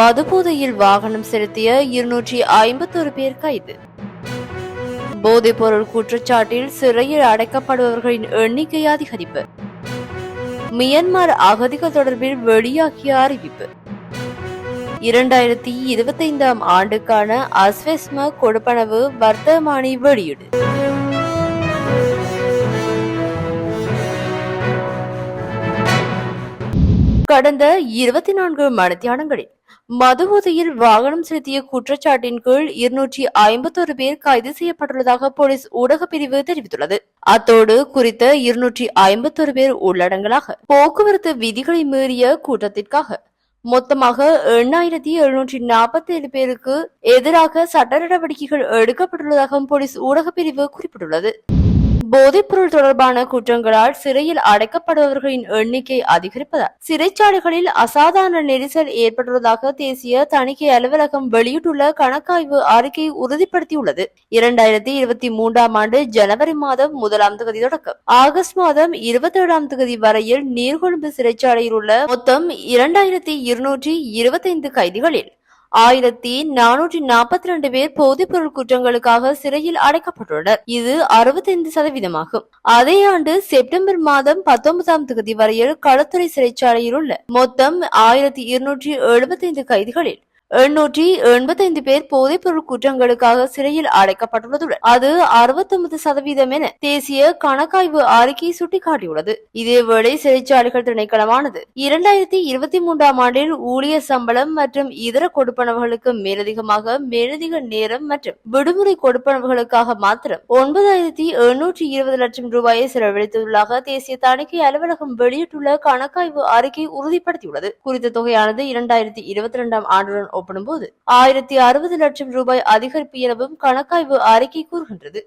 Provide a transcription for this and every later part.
மதுபோதையில் வாகனம் செலுத்திய இருநூற்றி ஐம்பத்தொரு பேர் கைது. போதைப்பொருள் குற்றச்சாட்டில் சிறையில் அடைக்கப்படுபவர்களின் எண்ணிக்கை அதிகரிப்பு. மியன்மார் அகதிகள் தொடர்பில் வெளியாகிய அறிவிப்பு. இரண்டாயிரத்தி இருபத்தைந்தாம் ஆண்டுக்கான அஸ்வெஸ்ம கொடுப்பனவு வர்த்தமானி வெளியீடு. கடந்த இருபத்தி நான்கு மணித்தியானங்களில் மதுபோதையில் வாகனம் செலுத்திய குற்றச்சாட்டின் கீழ் இருநூற்றி ஐம்பத்தொரு பேர் கைது செய்யப்பட்டுள்ளதாக போலீஸ் ஊடகப் பிரிவு தெரிவித்துள்ளது. அத்தோடு குறித்த இருநூற்றி ஐம்பத்தொரு பேர் உள்ளடங்கலாக போக்குவரத்து விதிகளை மீறிய கூட்டத்திற்காக மொத்தமாக எண்ணாயிரத்தி எழுநூற்றி நாற்பத்தி ஏழு பேருக்கு எதிராக சட்ட நடவடிக்கைகள் எடுக்கப்பட்டுள்ளதாகவும் போலீஸ் ஊடக பிரிவு குறிப்பிட்டுள்ளது. போதைப்பொருள் தொடர்பான குற்றங்களால் சிறையில் அடைக்கப்படுபவர்களின் எண்ணிக்கை அதிகரிப்பதால் சிறைச்சாலைகளில் அசாதாரண நெரிசல் ஏற்பட்டுள்ளதாக தேசிய தணிக்கை அலுவலகம் வெளியிட்டுள்ள கணக்காய்வு அறிக்கை உறுதிப்படுத்தியுள்ளது. இரண்டாயிரத்தி இருபத்தி மூன்றாம் ஆண்டு ஜனவரி மாதம் முதலாம் தேதி தொடக்கம். ஆகஸ்ட் மாதம் இருபத்தி ஏழாம் தேதி வரையில் நீர்கொழும்பு சிறைச்சாலையில் உள்ள மொத்தம் இரண்டாயிரத்தி இருநூற்றி இருபத்தைந்து கைதிகளில் ஆயிரத்தி நானூற்றி நாற்பத்தி ரெண்டு பேர் போதைப்பொருள் குற்றங்களுக்காக சிறையில் அடைக்கப்பட்டுள்ளனர். இது அறுபத்தைந்து சதவீதமாகும். அதே ஆண்டு செப்டம்பர் மாதம் பத்தொன்பதாம் தேதி வரையில் களத்துறை சிறைச்சாலையில் உள்ள மொத்தம் ஆயிரத்தி இருநூற்றி எழுபத்தைந்து கைதிகளில் எண்ணூற்றி எண்பத்தைந்து பேர் போதைப்பொருள் குற்றங்களுக்காக சிறையில் அடைக்கப்பட்டுள்ளதுடன் அது அறுபத்தொன்பது சதவீதம் என தேசிய கணக்காய்வு அறிக்கை சுட்டிக்காட்டியுள்ளது. இதேவேளை சிறைச்சாலைகள் திணைக்களமானது இரண்டாயிரத்தி இருபத்தி மூன்றாம் ஆண்டில் ஊழியர் சம்பளம் மற்றும் இதர கொடுப்பனவுகளுக்கு மேலதிகமாக மேலதிக நேரம் மற்றும் விடுமுறை கொடுப்பனவுகளுக்காக மாத்திரம் ஒன்பதாயிரத்தி எழுநூற்றி இருபது லட்சம் ரூபாயை செலவழித்துள்ளதாக தேசிய தணிக்கை அலுவலகம் வெளியிட்டுள்ள கணக்காய்வு அறிக்கை உறுதிப்படுத்தியுள்ளது. குறித்த தொகையானது இரண்டாயிரத்தி இருபத்தி இரண்டாம் ஆண்டுடன் ஒப்பிடும்போது ஆயிரத்தி அறுபது லட்சம் ரூபாய் அதிகரிப்பு எனவும் கணக்காய்வு அறிக்கை கூறுகின்றது.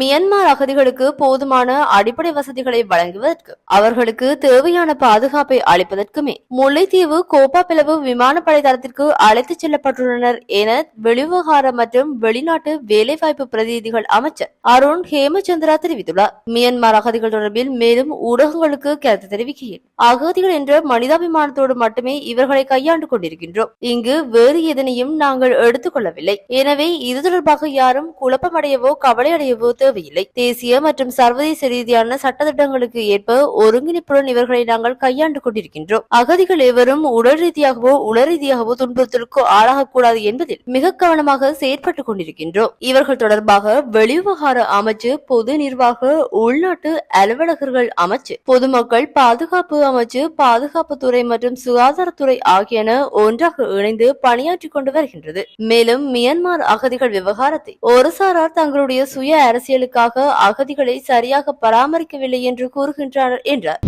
மியன்மார் அகதிகளுக்கு போதுமான அடிப்படை வசதிகளை வழங்குவதற்கு அவர்களுக்கு தேவையான பாதுகாப்பை அளிப்பதற்குமே முல்லைத்தீவு கோப்பாப்பிளவு விமானப்படை தளத்திற்கு அழைத்துச் செல்லப்பட்டுள்ளனர் என வெளிவிவகார மற்றும் வெளிநாட்டு வேலைவாய்ப்பு பிரதிநிதிகள் அமைச்சர் அருண் ஹேமச்சந்திரா தெரிவித்துள்ளார். மியன்மார் அகதிகள் தொடர்பில் மேலும் ஊடகங்களுக்கு கருத்து தெரிவிக்கையில் அகதிகள் என்ற மனிதாபிமானத்தோடு மட்டுமே இவர்களை கையாண்டு கொண்டிருக்கின்றோம். இங்கு வேறு எதனையும் நாங்கள் எடுத்துக்கொள்ளவில்லை எனவே இது தொடர்பாக யாரும் குழப்பமடையவோ கவலையடையவோ தேவையில்லை. தேசிய மற்றும் சர்வதேச ரீதியான சட்டத்திட்டங்களுக்கு ஏற்ப ஒருங்கிணைப்புடன் இவர்களை நாங்கள் கையாண்டு கொண்டிருக்கின்றோம். அகதிகள் எவரும் உடல் ரீதியாகவோ உள ரீதியாகவோ துன்புறுத்தலுக்கு ஆளாகக்கூடாது என்பதில் மிக கவனமாக செயற்பட்டுக் கொண்டிருக்கின்றோம். இவர்கள் தொடர்பாக வெளிவிவகார அமைச்சு பொது நிர்வாக உள்நாட்டு அலுவலகர்கள் அமைச்சு பொதுமக்கள் பாதுகாப்பு அமைச்சு பாதுகாப்புத்துறை மற்றும் சுகாதாரத்துறை ஆகியன ஒன்றாக இணைந்து பணியாற்றிக் கொண்டு வருகின்றது. மேலும் மியான்மர் அகதிகள் விவகாரத்தை ஒரு சாரார் தங்களுடைய சுய அரசியலுக்காக அகதிகளை சரியாக பராமரிக்கவில்லை என்று கூறுகின்றனர் என்றார்.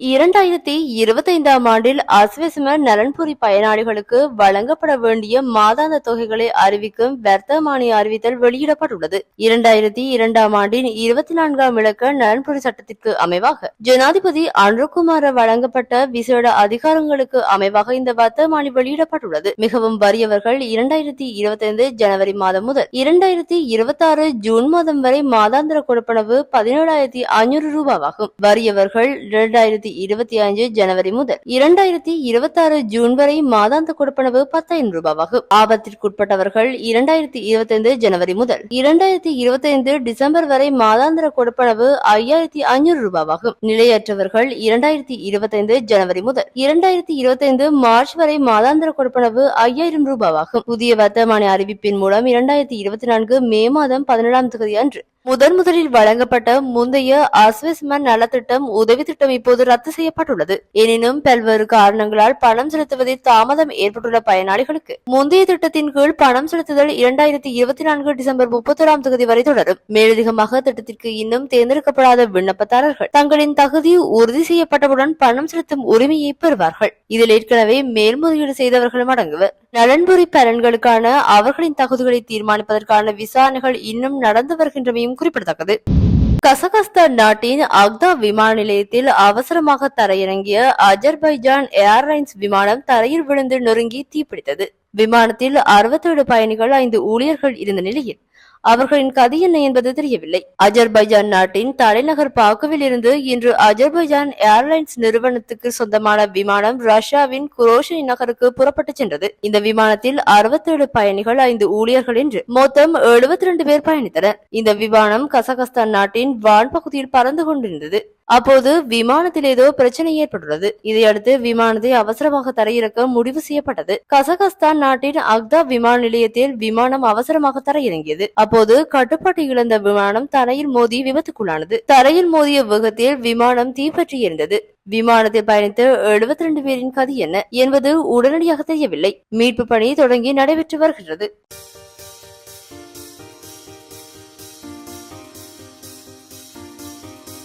இரண்டாயிரத்தி இருபத்தைந்தாம் ஆண்டில் அஸ்வெஸ்ம நலன்புரி பயனாளிகளுக்கு வழங்கப்பட வேண்டிய மாதாந்த தொகைகளை அறிவிக்கும் வர்த்தமானி அறிவித்தல் வெளியிடப்பட்டுள்ளது. இரண்டாயிரத்தி இரண்டாம் ஆண்டின் இருபத்தி நான்காம் இலக்க நலன்புரி சட்டத்திற்கு அமைவாக ஜனாதிபதி அனுகுமார வழங்கப்பட்ட விசேட அதிகாரங்களுக்கு அமைவாக இந்த வர்த்தமானி வெளியிடப்பட்டுள்ளது. மிகவும் வறியவர்கள் இரண்டாயிரத்தி இருபத்தைந்து ஜனவரி மாதம் முதல் இரண்டாயிரத்தி இருபத்தி ஆறு ஜூன் மாதம் வரை மாதாந்திர கொடுப்பனவு பதினேழாயிரத்தி ஐநூறு ரூபாவாகும். வறியவர்கள் இரண்டாயிரத்தி இருபத்தி அஞ்சு ஜனவரி முதல் இரண்டாயிரத்தி இருபத்தி ஆறு ஜூன் வரை மாதாந்த கொடுப்பனவு பத்தாயிரம் ரூபாவாகும். ஆபத்திற்குட்பட்டவர்கள் இரண்டாயிரத்தி இருபத்தைந்து ஜனவரி முதல் இரண்டாயிரத்தி இருபத்தைந்து டிசம்பர் வரை மாதாந்திர கொடுப்பனவு ஐயாயிரத்தி ஐநூறு ரூபாவாகும். நிலையற்றவர்கள் இரண்டாயிரத்தி இருபத்தைந்து ஜனவரி முதல் இரண்டாயிரத்தி இருபத்தைந்து மார்ச் வரை மாதாந்திர கொடுப்பனவு ஐயாயிரம் ரூபாவாகும். புதிய வர்த்தமான அறிவிப்பின் மூலம் இரண்டாயிரத்தி இருபத்தி நான்கு மே மாதம் பதினேழாம் தேதி அன்று முதன் முதலில் வழங்கப்பட்ட முந்தைய அஸ்வெஸ்மன் நலத்திட்டம் உதவி திட்டம் இப்போது ரத்து செய்யப்பட்டுள்ளது. எனினும் பல்வேறு காரணங்களால் பணம் செலுத்துவதில் தாமதம் ஏற்பட்டுள்ள பயனாளிகளுக்கு முந்தைய திட்டத்தின் கீழ் பணம் செலுத்துதல் இரண்டாயிரத்தி இருபத்தி நான்கு டிசம்பர் முப்பத்தொராம் தேதி வரை தொடரும். மேலதிகமாக திட்டத்திற்கு இன்னும் தேர்ந்தெடுக்கப்படாத விண்ணப்பதாரர்கள் தங்களின் தகுதி உறுதி செய்யப்பட்டவுடன் பணம் செலுத்தும் உரிமையை பெறுவார்கள். இதில் ஏற்கனவே மேல்முறையீடு செய்தவர்களும் அடங்குவர். நலன்புரி பலன்களுக்கான அவர்களின் தகுதிகளை தீர்மானிப்பதற்கான விசாரணைகள் இன்னும் நடந்து வருகின்றமையும் குறிப்பிடத்தக்கது. கசகஸ்தான் நாட்டின் அக்தா விமான நிலையத்தில் அவசரமாக தரையிறங்கிய அஜர்பைஜான் ஏர்லைன்ஸ் விமானம் தரையில் விழுந்து நொறுங்கி தீப்பிடித்தது. விமானத்தில் அறுபத்தேழு பயணிகள் ஐந்து ஊழியர்கள் இருந்த நிலையில் அவர்களின் கதி என்ன என்பது தெரியவில்லை. அஜர்பைஜான் நாட்டின் தலைநகர் பாக்குவில் இருந்து இன்று அஜர்பைஜான் ஏர்லைன்ஸ் நிறுவனத்துக்கு சொந்தமான விமானம் ரஷ்யாவின் குரோஷனி நகருக்கு புறப்பட்டு சென்றது. இந்த விமானத்தில் 67 பயணிகள் ஐந்து ஊழியர்கள் என்று மொத்தம் 72 பேர் பயணித்தனர். இந்த விமானம் கசகஸ்தான் நாட்டின் வான் பகுதியில் பறந்து கொண்டிருந்தது. அப்போது விமானத்தில் ஏதோ பிரச்சனை ஏற்பட்டுள்ளது. இதையடுத்து விமானத்தை அவசரமாக தரையிறக்க முடிவு செய்யப்பட்டது. கசகஸ்தான் நாட்டின் அக்தா விமான நிலையத்தில் விமானம் அவசரமாக தரையிறங்கியது. அப்போது கட்டுப்பாட்டை இழந்த விமானம் தரையில் மோதி விபத்துக்குள்ளானது. தரையில் மோதிய வேகத்தில் விமானம் தீப்பற்றி எரிந்தது. விமானத்தில் பயணித்த 72 பேரின் கதி என்ன என்பது உடனடியாக தெரியவில்லை. மீட்பு பணி தொடங்கி நடைபெற்று வருகிறது